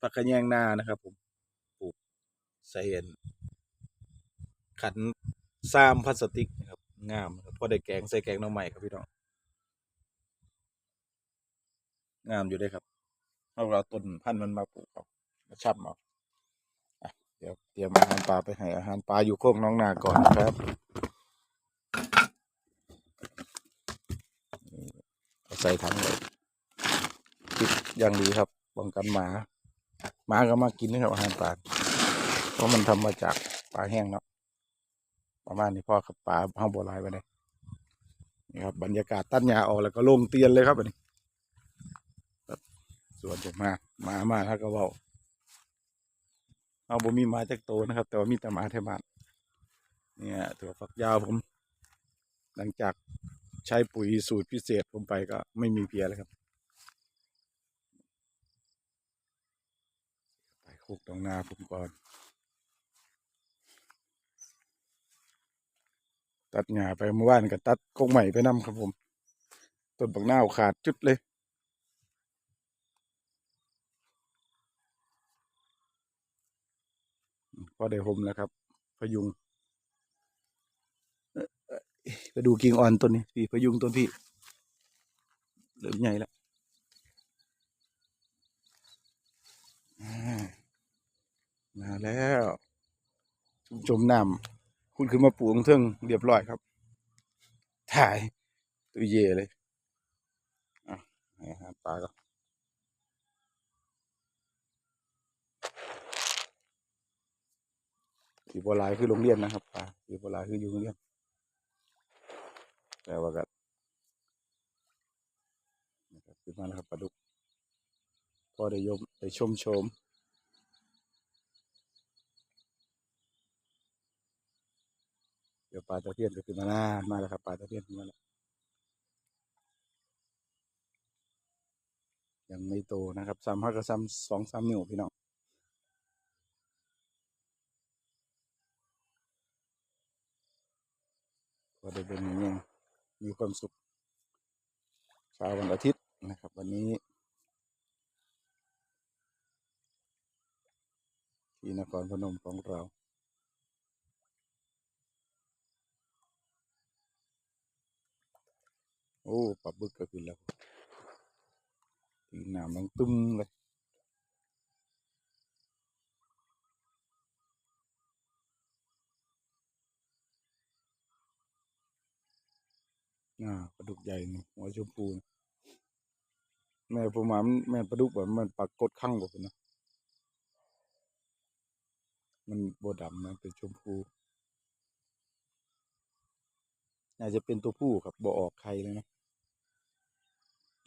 ผักกระแยงนานะครับผมปลูกใส่อันขันซามพลาสติกนะครับงามครับพอได้แกงใส่แกงน้องใหม่ครับพี่น้องงามอยู่เด้ครับเอาเราต้นพันธุ์มันมาปลูกครับมาชับเอาะเดี๋ยวเตรียมอาหารปลาไปให้อาหารปลาอยู่โคกน้องนาก่อนนะครับเอาใส่ถังเลยคิดอย่างดีครับป้องกันหมา มาก็มากินนะครับอาหารปลาเพราะมันทำมาจากปลาแห้งเนาะประมาณนี้พ่อกับปลาห้างบัวลายไปเลยนี่ครับบรรยากาศตั้นหญ้าออกแล้วก็ลงเตียนเลยครับอันนี้ครับสวนผมมาหมามาถ้าก็เว่าเอาบ่มีหมาจากโตนะครับ แต่ว่ามีแต่หมาแถวบ้านเนี่ยถั่วฝักยาวผม หลังจากใช้ปุ๋ยสูตรพิเศษผมไปก็ไม่มีเพียแล้วครับ ไปคุกตรงนาผมก่อน ตัดหญ้าไปเมื่อวานก็ตัดกงใหม่ไปนํครับผมต้นบักนาขาดจุดเลยพอได้หมแล้วครับพยุงไปดูกิ่งอ่อนต้นนี้พี่พยุงต้นพี่เริ่มใหญ่แล้ว มาแล้วชุมชมน้ำคุณขึ้นมาปลูกของเทิงเรียบร้อยครับ ถ่ายตัวเย่เลยอะให้อาปลาก็สีบัวลายคือโรงเรียนนะครับปลาสีบัวลายคืออยู่โรงเรียนแต่ว่าก็นะครับขึ้นมาแล้วครับปลาดุกพอได้ยมได้ชมชม ดี๋ยวปลาตะเพียนก็ขึ้นมาหน้ามาแล้วครับปลาตะเพียนขึ้นมาแล้วยังไม่โตนะครับซ้ำห้าก็ซ้ำสองสามนิ้วพี่น้องพอได้เป็นอย่างนี้มีความสุขเช้าวันอาทิตย์นะครับ วันนี้ ที่นครพนมของเรา โอ้ปลาบึกก็ขึ้นแล้วถึงน้ำมันตุ้มเลยอ่าปลาดุกใหญ่นี่หัวชมพูนี่แม่ผมว่ามันแม่ปลาดุกแบบมันปลากดข้างกว่านนะมันบดำนะเป็นชมพูน่าจะเป็นตัวผู้ครับบ่ออกไข่เลยนะ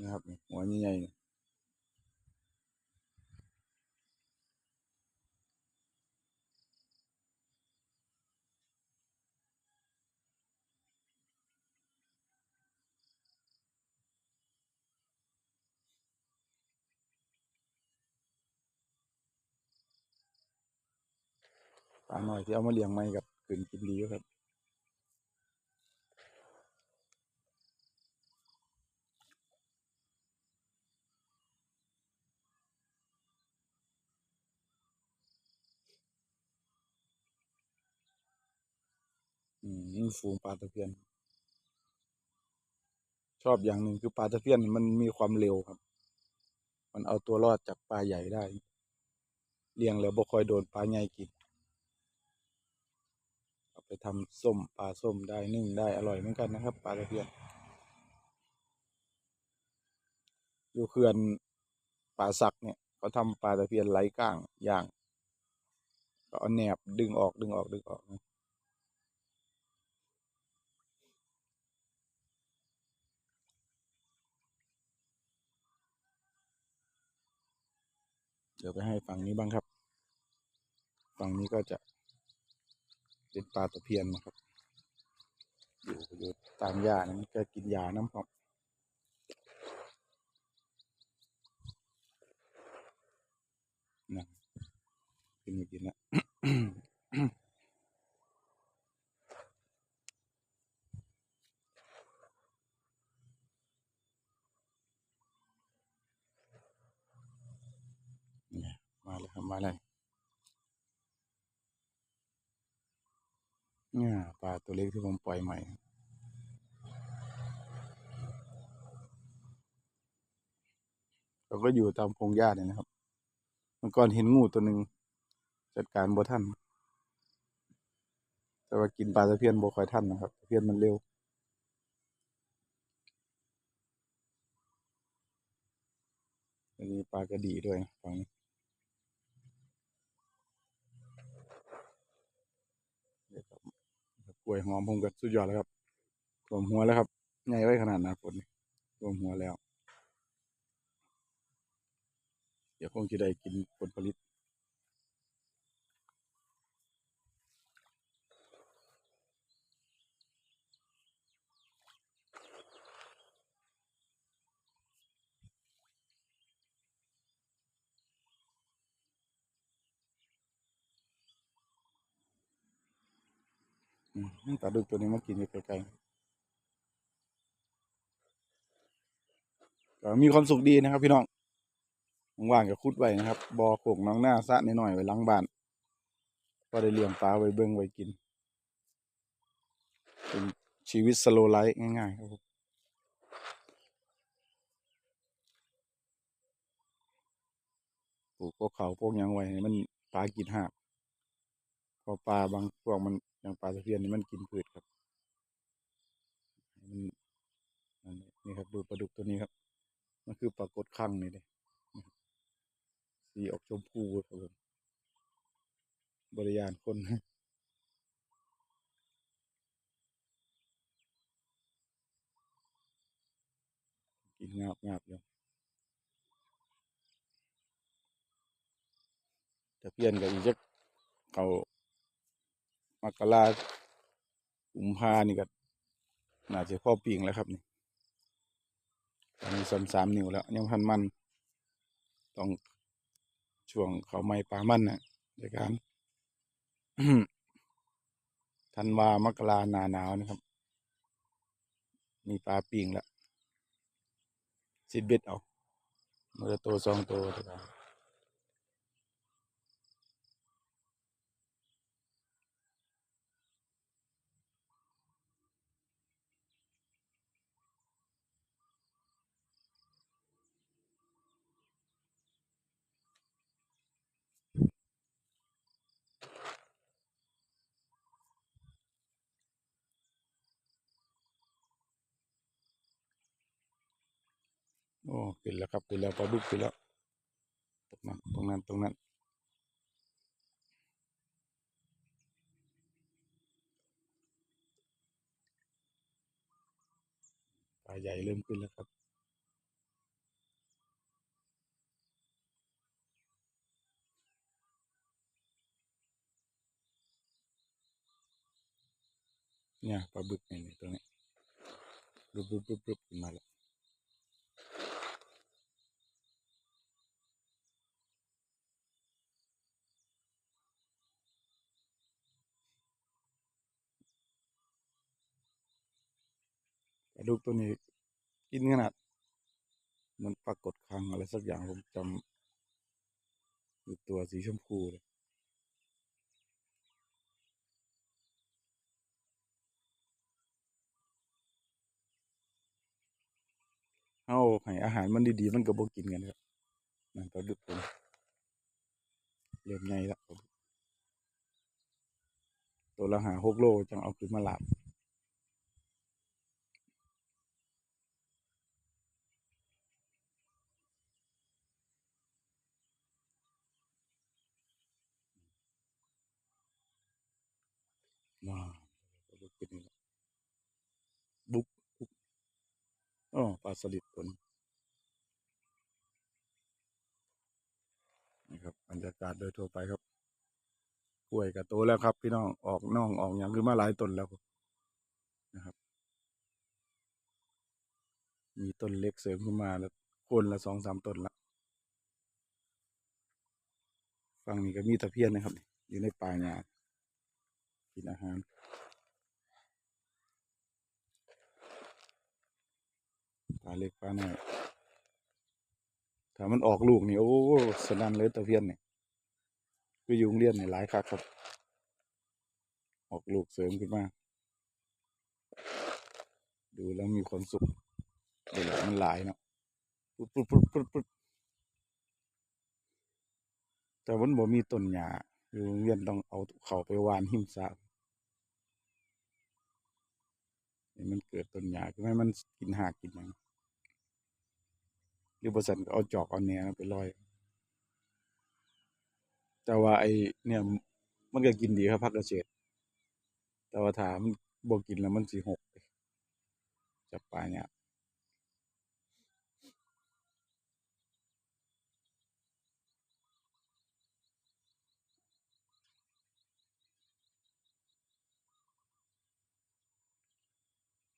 นะครับหัวใหญ่ๆนี่ปลาหน่อยที่เอามาเลี้ยงใหม่กับขึ้นกินดีครับ อืมนี่ฝูงปลาตะเพียน ชอบอย่างหนึ่งคือปลาตะเพียนมันมีความเร็วครับ มันเอาตัวรอดจากปลาใหญ่ได้ เลี้ยงแล้วบ่คอยโดนปลาใหญ่กินเอาไปทำส้มปลาส้มได้นึ่งได้อร่อยเหมือนกันนะครับ ปลาตะเพียนอยู่เขื่อนป่าสักเนี่ยเขาทำปลาตะเพียนไร้ก้างย่างก็เอาแหนบดึงออกดึงออกดึงออกนะ เดี๋ยวไปให้ฝั่งนี้บ้างครับ ฝั่งนี้ก็จะเป็นปลาตะเพียนนะครับ อยู่อยู่ตามหญ้านะมันก็กินหญ้าน้ำครับนะกินไม่กินนะเนี่ย มมาเลยเนี่ยปลาตัวเล็กที่ผมปล่อยใหม่เราก็อยู่ตามพงหญ้าเนี่ยนะครับเมื่อก่อนเห็นงูตัวหนึ่งจัดการบ่ทันแต่ว่ากินปลาตะเพียนบ่ค่อยทันนะครับตะเพียนมันเร็วอันนี้ปลากระดีด้วยฝั่งนี้เดี๋ยวครับกล้ วยหอมผมกับสุดยอดแล้วครับรวมหัวแล้วครับใหญ่ไว้ขนาดนาฝนรวมหัวแล้ว เดี๋ยวคงจะได้กินผลผลิต ปลาดุกตัวนี้มากินอยู่ไกลๆก็มีความสุขดีนะครับ พี่น้องว่างๆก็คุดไว้นะครับบ่อโขกน้องหน้าสะนิดหน่อยๆไว้ล้างบ้านก็ได้เลี้ยงปลาไว้เบิ่งไว้กิน เป็นชีวิตสโลไลฟ์ง่ายๆครับผมปลูกพวกเขาพวกยังไว้ให้มันปลากินหาก อปลาบางพวกมันอย่างปลาตะเพียนนี่มันกินพืชครับมันอันนี้นี่ครับดูปลาดุกตัวนี้ครับ มันคือปลากดคังนี่เลยสีออกชมพูครับผมบริยานคนกินงาบงาบอยู่ต่เพียนกับอีกจักเขา มกรากุมภานี่ก็น่าจะพ่อปิงแล้วครับนี่ตอนนี้สามสามนิ้วแล้ว ยังพันมัน ต้องช่วงเขาไม่ปลามันนะในการธันวามกราหนาหนาวนะครับ มีปลาปิงแล้วสิบเบ็ดเอามันจะโตสองโตเท่ากัน อ้เป็นแล้วครับเป็นแล้วปลาดุกเป็นแล้วตรงนั้นตรงนั้นตรงนั้นปลาใหญ่เริ่มขึ้นแล้วครับเนี่ยปลาบึกเนี่ยตรงนี้รุบรุบรุบรุบขึ้นมาแล้ว ลาดุกตัวนี้กินขนาดมันปรากฏคางอะไรสักอย่างผมจำอยู่ตัวสีชมพูเลยเอาให้อาหารมันดีๆ มันก็บ่กินกันครับนั่นปลาดุกตัวนี้เริ่มใหญ่แล้วครับตัวละหาหกโลจังเอาขึ้นมาหลาบว้าว ปลาดุกตัวนี้ละบุ๊กอ๋อปลาสลิดตัวนี้นะครับบรรยากาศโดยทั่วไปครับกล้วยกับโตแล้วครับ พี่น้องออกน่องออกอย่างคือมาหลายต้นแล้วนะครับ มีต้นเล็กเสริมขึ้นมาแล้วคนละสองสามต้นละฝั่งนี้ก็มีตะเพียนนะครับ อยู่ในป่าหญ้ากินอาหารปลาเล็กปลาน้อยถ้ามันออกลูกนี่โอ้สนั่นเลยตะเพียนเนี่ยคืออยู่โรงเรียนในหลายคักครับ ออกลูกเสริมขึ้นมาดูแล้วมีความสุขเวลามันหลายเนาะปุ๊บปุ๊บปุ๊บปุ๊บปุ๊บแต่มันบ่มีต้นหญ้าอยู่โรงเรียนต้องเอาเขาไปวานหิมสาให้มันเกิดต้นหญ้าคือให้มันกินหากกินหยัง หรือบสันก็เอาจอกเอาแหนไปลอย แต่ว่าไอ้เนี่ยมันก็กินดีครับผักกระเฉดแต่ว่าถามบ่กินแล้วมันสิหกจับปลาเนี่ย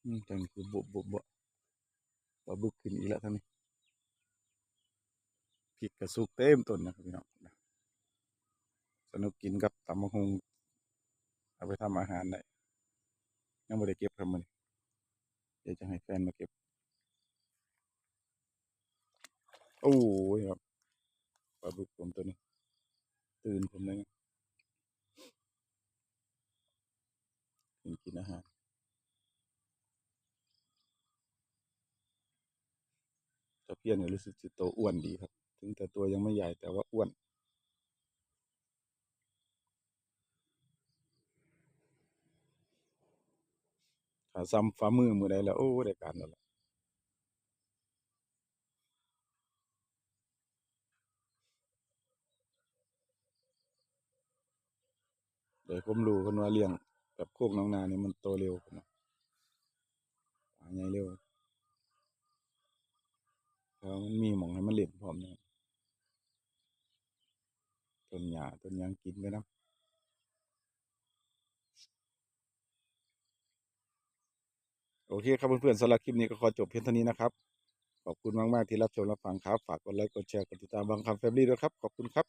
อืมจังคือบุบบุบบ่ปลาบึกขึ้นอีกแล้วท่านนี้ ริกกระสุกเต็มต้นนะครับพี่น้องสนุกกินกับตำมะฮงเอาไปทำอาหารได้ยังไม่ได้เก็บครับมันเดี๋ยวจะให้แฟนมาเก็บ โอ้ยครับปลาบึกผมตัวนี้ ตื่นผมเลยกินกินอาหารตะเพียนเนี่ยรู้สึกจะโตอ้วนดีครับ ถึงแต่ตัวยังไม่ใหญ่แต่ว่าอ้วนถ้าซ้ำฝ่ามือมือใดแล้ว โอ้ได้การแล้วเดี๋ยวผมรู้กันว่าเลี้ยงแบบโคกน้องนานี่มันโตเร็วนะปลาใหญ่เร็วแล้วมันมีหมองให้มันเล่นพร้อมเนะ ต้นหญ้าต้นหยังกินไปนะโอเคครับเพื่อนๆสำหรับคลิปนี้ก็ขอจบเพียงเท่านี้นะครับ ขอบคุณมาก ๆ ที่รับชมรับฟังครับ ฝากกดไลค์กดแชร์กดติดตามบางคำแฟมิลี่ด้วยครับ ขอบคุณครับ